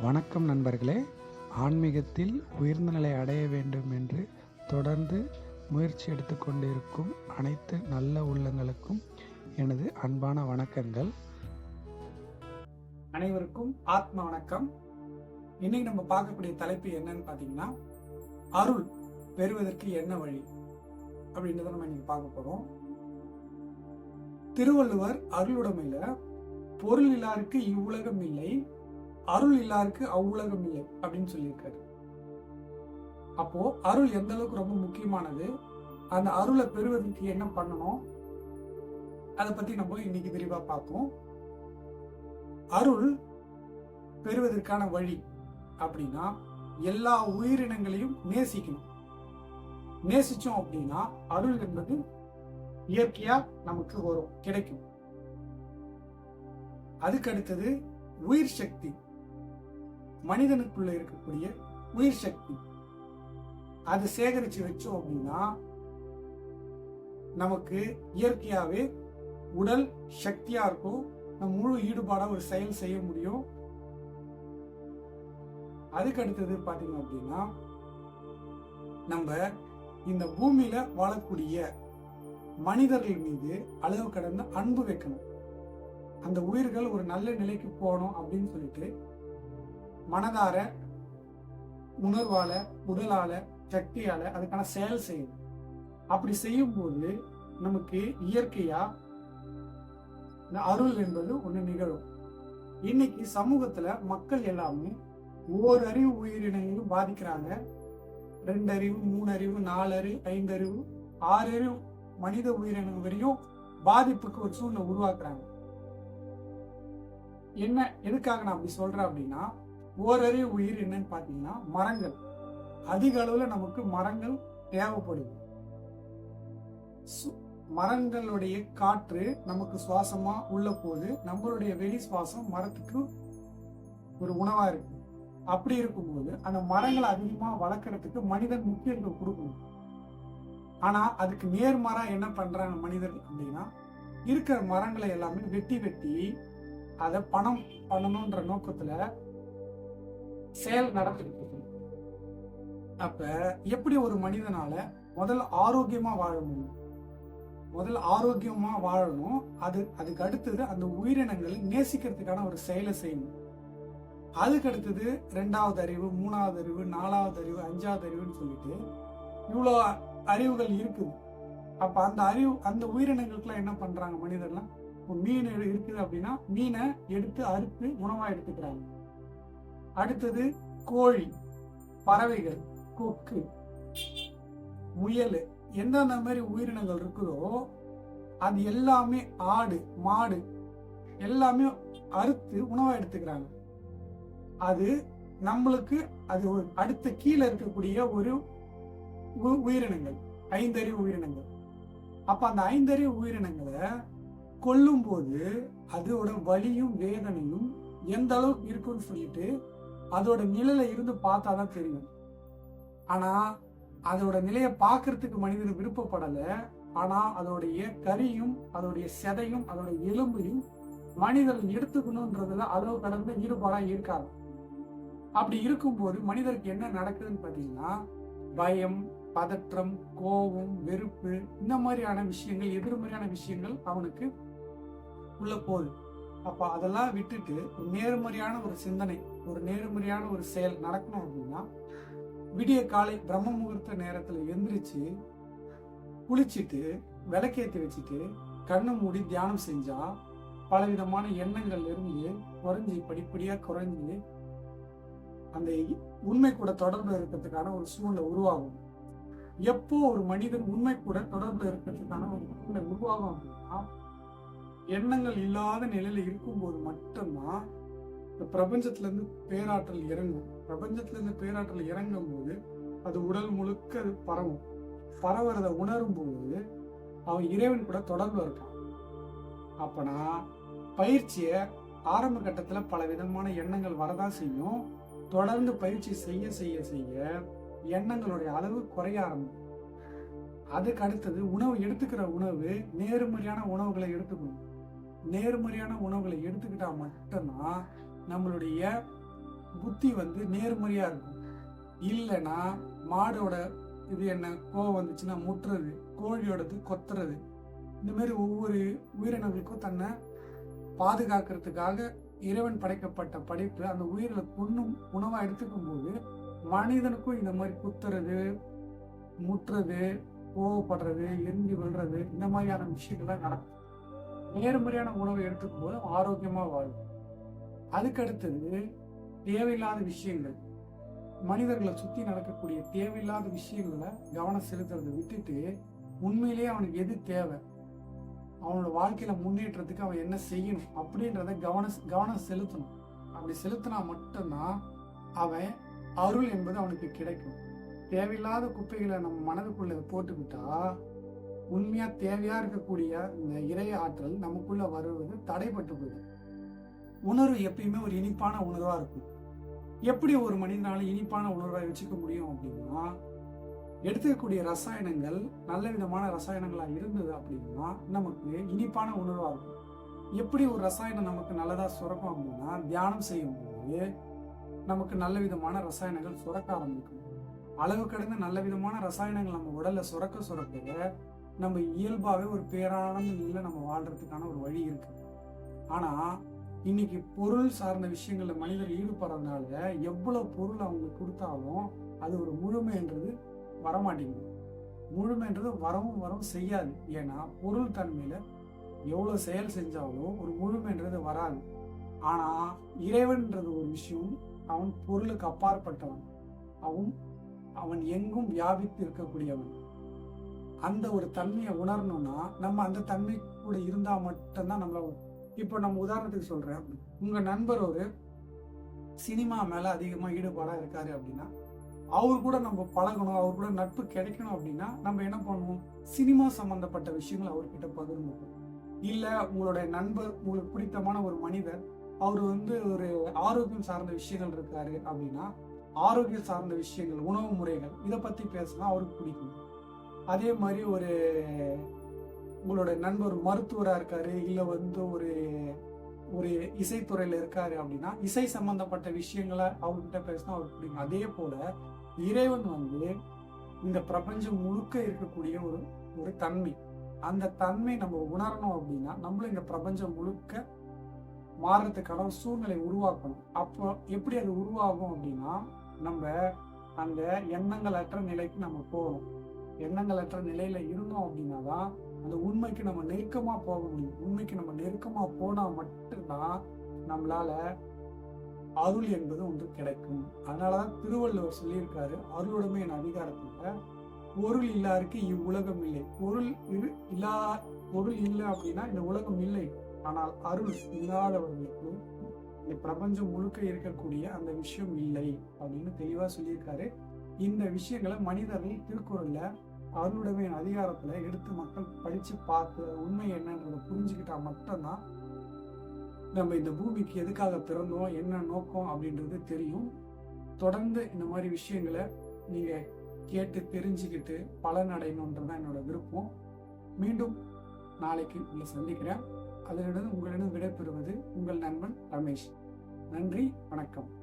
வணக்கம் நண்பர்களே. ஆன்மீகத்தில் உயர்ந்த நிலை அடைய வேண்டும் என்று தொடர்ந்து முயற்சி எடுத்துக்கொண்டிருக்கும் அனைத்து நல்ல உள்ளங்களுக்கும் எனது அன்பான வணக்கங்கள். அனைவருக்கும் ஆத்ம வணக்கம். இன்னைக்கு நம்ம பார்க்கக்கூடிய தலைப்பு என்னன்னு பார்த்தீங்கன்னா அருள் பெறுவதற்கு என்ன வழி? அப்படின்றத நம்ம இன்னைக்கு பார்க்க போறோம். திருவள்ளுவர் அருளுடைமையில பொருள் இல்லாருக்கு இவ்வுலகம் இல்லை அருள் இல்லாருக்கு அவ்வுலகம் இல்லை அப்படின்னு சொல்லியிருக்காரு. அப்போ அருள் எந்த அளவுக்கு ரொம்ப முக்கியமானது அந்த அருளை பெறுவதற்கு என்ன பண்ணணும் அதை பத்தி நம்ம இன்னைக்கு விரிவா பார்ப்போம். அருள் பெறுவதற்கான வழி அப்படின்னா எல்லா உயிரினங்களையும் நேசிக்கணும். நேசிச்சோம் அப்படின்னா அருள் என்பது இயற்கையா நமக்கு வரும் கிடைக்கும். அதுக்கு அடுத்தது உயிர் சக்தி. மனிதனுக்குள்ள இருக்கக்கூடிய உயிர் சக்தி. அது சேகரிச்சு வச்சோம் அப்படின்னா நமக்கு இயற்கையாவே உடல் சக்தியா இருக்கும். நம்ம முழு ஈடுபாடா ஒரு செயல் செய்ய முடியும். அதுக்கு அடுத்தது பாத்தீங்க அப்படின்னா நம்ம இந்த பூமியில வாழக்கூடிய மனிதர்கள் மீது அளவு கடந்த அன்பு வைக்கணும். அந்த உயிர்கள் ஒரு நல்ல நிலைக்கு போகணும் அப்படின்னு சொல்லிட்டு மனதார உணர்வால உடலால சக்தியால அதுக்கான செயல் செய்யணும். அப்படி செய்யும்போது நமக்கு இயற்கையா இந்த அருள் என்பது ஒண்ணு நிகழும். இன்னைக்கு சமூகத்துல மக்கள் எல்லாமே ஒவ்வொரு அறிவு உயிரினையும் பாதிக்கிறாங்க. ரெண்டு அறிவு மூணு அறிவு நாலு அறிவு ஐந்து அறிவு ஆறு அறிவு மனித உயிரினம் வரையும் பாதிப்புக்கு ஒரு சூழ்நிலை உருவாக்குறாங்க. என்ன எதுக்காக நான் அப்படி சொல்றேன் அப்படின்னா ஓரறிவு உயிர் என்னன்னு பாத்தீங்கன்னா மரங்கள். அதிக அளவுல நமக்கு மரங்கள் தேவைப்படுது. சு- மரங்களுடைய காற்று நமக்கு சுவாசமா உள்ள போது நம்மளுடைய வெளி சுவாசம் மரத்துக்கு ஒரு உணவா இருக்கு. அப்படி இருக்கும்போது அந்த மரங்களை அதிகமா வளர்க்கறதுக்கு மனிதன் முக்கியத்துவம் கொடுக்கணும். ஆனா அதுக்கு நேர்மாறா என்ன பண்றாங்க மனிதர்கள் அப்படின்னா இருக்கிற மரங்களை எல்லாமே வெட்டி வெட்டி அதை பணம் பண்ணணும்ன்ற நோக்கத்துல செயல் நடத்திட்டு அப்ப எப்படி ஒரு மனிதனால முதல்ல ஆரோக்கியமா வாழ முடியும்? முதல்ல ஆரோக்கியமா வாழணும். அது அதுக்கு அடுத்தது அந்த உயிரினங்களை நேசிக்கிறதுக்கான ஒரு செயலை செய்யணும். அதுக்கு அடுத்தது ரெண்டாவது அறிவு மூணாவது அறிவு நாலாவது அறிவு அஞ்சாவது அறிவுன்னு சொல்லிட்டு இவ்வளோ அறிவுகள் இருக்குது. அப்ப அந்த அறிவு அந்த உயிரினங்களுக்குலாம் என்ன பண்றாங்க மனிதர்லாம்? மீன் எடு- இருக்குது அப்படின்னா மீனை எடுத்து அறுத்து உணவா எடுத்துக்கிறாங்க. அடுத்தது கோழி பறவைகள் கொக்கு முயல் எந்தெந்த மாதிரி உயிரினங்கள் இருக்குதோ அது எல்லாமே ஆடு மாடு எல்லாமே அறுத்து உணவா எடுத்துக்கிறாங்க. அது நம்மளுக்கு அது ஒரு அடுத்த கீழே இருக்கக்கூடிய ஒரு உயிரினங்கள் ஐந்தறிவு உயிரினங்கள். அப்ப அந்த ஐந்தறிவு உயிரினங்களை கொல்லும்போது அதோட வலியும் வேதனையும் எந்த அளவுக்கு இருக்குன்னு சொல்லிட்டு அதோட நிலையில இருந்து பார்த்தாதான் தெரியும். ஆனா அதோட நிலையை பார்க்கறதுக்கு மனிதன் விருப்பப்படல. ஆனா அதோடைய கரியும் அதோடைய செதையும் அதோட எலும்பையும் மனிதன் எடுத்துக்கணும்ன்றதுல அளவு கடந்த ஈடுபாடா இருக்காங்க. அப்படி இருக்கும்போது மனிதருக்கு என்ன நடக்குதுன்னு பாத்தீங்கன்னா பயம் பதற்றம் கோபம் வெறுப்பு இந்த மாதிரியான விஷயங்கள் எதிர்மறையான விஷயங்கள் அவனுக்கு உள்ள போகுது. அப்ப அதெல்லாம் விட்டுட்டு ஒரு நேர்மறையான ஒரு சிந்தனை ஒரு நேர்மறையான ஒரு செயல் நடக்கணும் அப்படின்னா விடிய காலை பிரம்ம முகூர்த்த நேரத்துல எந்திரிச்சு குளிச்சுட்டு விளக்கேத்தி வச்சுட்டு கண்ணை மூடி தியானம் செஞ்சா பலவிதமான எண்ணங்கள் இருந்து குறைஞ்சி படிப்படியா குறைஞ்சி அந்த உண்மை கூட தொடர்பு இருக்கிறதுக்கான ஒரு சூழ்நிலை உருவாகும். எப்போ ஒரு மனிதன் உண்மை கூட தொடர்பு இருக்கிறதுக்கான ஒரு சூழ்நிலை உருவாகும் அப்படின்னா எண்ணங்கள் இல்லாத நிலையில இருக்கும்போது மட்டும்தான் இந்த பிரபஞ்சத்துல இருந்து பேராற்றல் இறங்கும். பிரபஞ்சத்துல இருந்து பேராற்றல் இறங்கும் போது அது உடல் முழுக்க அது பரவும். பரவுறத உணரும் போது அவன் இறைவன் கூட தொடர்பு இருக்கான் அப்பனா பயிற்சியை ஆரம்ப கட்டத்துல பல விதமான எண்ணங்கள் வரதான் செய்யும். தொடர்ந்து பயிற்சி செய்ய செய்ய செய்ய எண்ணங்களுடைய அளவு குறைய ஆரம்பிக்கும். அதுக்கு அடுத்தது உணவு எடுத்துக்கிற உணவு நேர்மறையான உணவுகளை எடுத்துக்கணும். நேர்மறையான உணவுகளை எடுத்துக்கிட்டா மட்டும்தான் நம்மளுடைய புத்தி வந்து நேர்மறையா இருக்கும். இல்லைன்னா மாடோட இது என்ன கோவம் வந்துச்சுன்னா முட்டுறது கோழியோடது கொத்துறது. இந்த மாதிரி ஒவ்வொரு உயிரினங்களுக்கும் தன்னை பாதுகாக்கிறதுக்காக இறைவன் படைக்கப்பட்ட படைப்பு அந்த உயிர்களை கொன்னும் உணவா எடுத்துக்கும் போது மனிதனுக்கும் இந்த மாதிரி குத்துறது முட்டுறது கோவப்படுறது எரிஞ்சு விழுறது இந்த மாதிரியான விஷயங்கள்லாம் நடக்கும். நேர்மறையான உணவை எடுத்துக்கும் போது ஆரோக்கியமா வாழும் அதுக்கடுத்தது தேவையில்லாத விஷயங்கள். மனிதர்களை சுத்தி நடக்கக்கூடிய தேவையில்லாத விஷயங்களை கவனம் செலுத்துறதை விட்டுட்டு உண்மையிலேயே அவனுக்கு எது தேவை? அவனோட வாழ்க்கையில முன்னேற்றத்துக்கு அவன் என்ன செய்யணும் அப்படின்றத கவனம் கவனம் செலுத்தணும். அப்படி செலுத்தினா மட்டும்தான் அவன் அருள் என்பது அவனுக்கு கிடைக்கும். தேவையில்லாத குப்பைகளை நம்ம மனதுக்குள்ள போட்டுக்கிட்டா உண்மையா தேவையா இருக்கக்கூடிய இந்த இறை ஆற்றல் நமக்குள்ள வருவது தடைப்பட்டு போயிடும். உணர்வு எப்பயுமே ஒரு இனிப்பான உணர்வா இருக்கும். எப்படி ஒரு மனிதனால இனிப்பான உணர்வை வச்சுக்க முடியும் அப்படின்னா எடுத்துக்கக்கூடிய ரசாயனங்கள் நல்ல விதமான ரசாயனங்களா இருந்தது அப்படின்னா நமக்கு இனிப்பான உணர்வா இருக்கும். எப்படி ஒரு ரசாயனம் நமக்கு நல்லதா சுரக்கும் அப்படின்னா தியானம் செய்யும் போது நமக்கு நல்ல விதமான ரசாயனங்கள் சுரக்க ஆரம்பிக்கும். அளவு கடந்த நல்ல விதமான ரசாயனங்கள் நம்ம உடல்ல சுரக்க சுரக்க நம்ம இயல்பாவே ஒரு பேரானந்த நிலையில நம்ம வாழ்றதுக்கான ஒரு வழி இருக்கு. ஆனா இன்னைக்கு பொருள் சார்ந்த விஷயங்கள்ல மனிதர் ஈடுபடுறதுனால எவ்வளவு பொருள் அவங்களுக்கு கொடுத்தாலும் அது ஒரு முழுமைன்றது வரமாட்டேங்குது. முழுமைன்றது வரவும் வரவும் செய்யாது. ஏன்னா பொருள் தன்மையில எவ்வளவு செயல் செஞ்சாலும் ஒரு முழுமைன்றது வராது. ஆனா இறைவன்ன்றது ஒரு விஷயம் அவன் பொருளுக்கு அப்பாற்பட்டவன். அவன் அவன் எங்கும் வியாபித்து இருக்கக்கூடியவன் அந்த ஒரு தன்மையை உணரணும்னா நம்ம அந்த தன்மை கூட இருந்தா மட்டும்தான் நம்மள இப்போ நம்ம உதாரணத்துக்கு சொல்றேன். உங்க நண்பர் ஒரு சினிமா மேல அதிகமா ஈடுபாடா இருக்காரு அப்படின்னா அவர் கூட நம்ம பழகணும் அவர் கூட நட்பு கிடைக்கணும் அப்படின்னா நம்ம என்ன பண்ணுவோம் சினிமா சம்பந்தப்பட்ட விஷயங்களை அவர்கிட்ட பகிர்ந்துப்போம் இல்ல உங்களுடைய நண்பர் உங்களுக்கு பிடித்தமான ஒரு மனிதர் அவர் வந்து ஒரு ஆரோக்கியம் சார்ந்த விஷயங்கள் இருக்காரு அப்படின்னா ஆரோக்கியம் சார்ந்த விஷயங்கள் உணவு முறைகள் இதை பத்தி பேசினா அவருக்கு பிடிக்கும். அதே மாதிரி ஒரு உங்களோட நண்பர் மருத்துவராக இருக்காரு இல்லை வந்து ஒரு ஒரு இசைத்துறையில் இருக்காரு அப்படின்னா இசை சம்பந்தப்பட்ட விஷயங்களை அவர்கிட்ட பேசினா அவருக்கு பிடிக்கும். அதே போல இறைவன் வந்து இந்த பிரபஞ்சம் முழுக்க இருக்கக்கூடிய ஒரு ஒரு தன்மை. அந்த தன்மை நம்ம உணரணும் அப்படின்னா நம்மளும் இந்த பிரபஞ்சம் முழுக்க மாறுறதுக்கான சூழ்நிலை உருவாக்கணும். அப்போ எப்படி அது உருவாகும் அப்படின்னா நம்ம அந்த எண்ணங்கள் அற்ற நிலைக்கு நம்ம போகணும் அற்ற நிலையில இருந்தோம் அப்படின்னா தான் அந்த உண்மைக்கு நம்ம நெருக்கமா போக முடியும். உண்மைக்கு நம்ம நெருக்கமா போனா மட்டும்தான் நம்மளால அருள் என்பது ஒன்று கிடைக்கும். அதனாலதான் திருவள்ளுவர் சொல்லியிருக்காரு அருளுடைமை என் அதிகாரத்துல பொருள் இல்லாருக்கு இவ்வுலகம் இல்லை. பொருள் இரு இல்லா பொருள் இல்லை அப்படின்னா இந்த உலகம் இல்லை. ஆனால் அருள் இல்லாதவர்களுக்கும் இந்த பிரபஞ்சம் முழுக்க இருக்கக்கூடிய அந்த விஷயம் இல்லை அப்படின்னு தெளிவா சொல்லியிருக்காரு. இந்த விஷயங்களை மனிதர்கள் திருக்குறள்ல அருளுடைமை அதிகாரத்துல எடுத்து மக்கள் படிச்சு பார்த்து உண்மை என்னன்றதை புரிஞ்சுக்கிட்டா மட்டும்தான் நம்ம இந்த பூமிக்கு எதுக்காக பிறந்தோம் என்ன நோக்கம் அப்படின்றது தெரியும். தொடர்ந்து இந்த மாதிரி விஷயங்களை நீங்க கேட்டு தெரிஞ்சுக்கிட்டு பலன் அடையணுன்றதான் என்னோட விருப்பம். மீண்டும் நாளைக்கு உங்களை சந்திக்கிறேன். அதனிடம் உங்களிடம் விடைபெறுவது உங்கள் நண்பன் ரமேஷ். நன்றி வணக்கம்.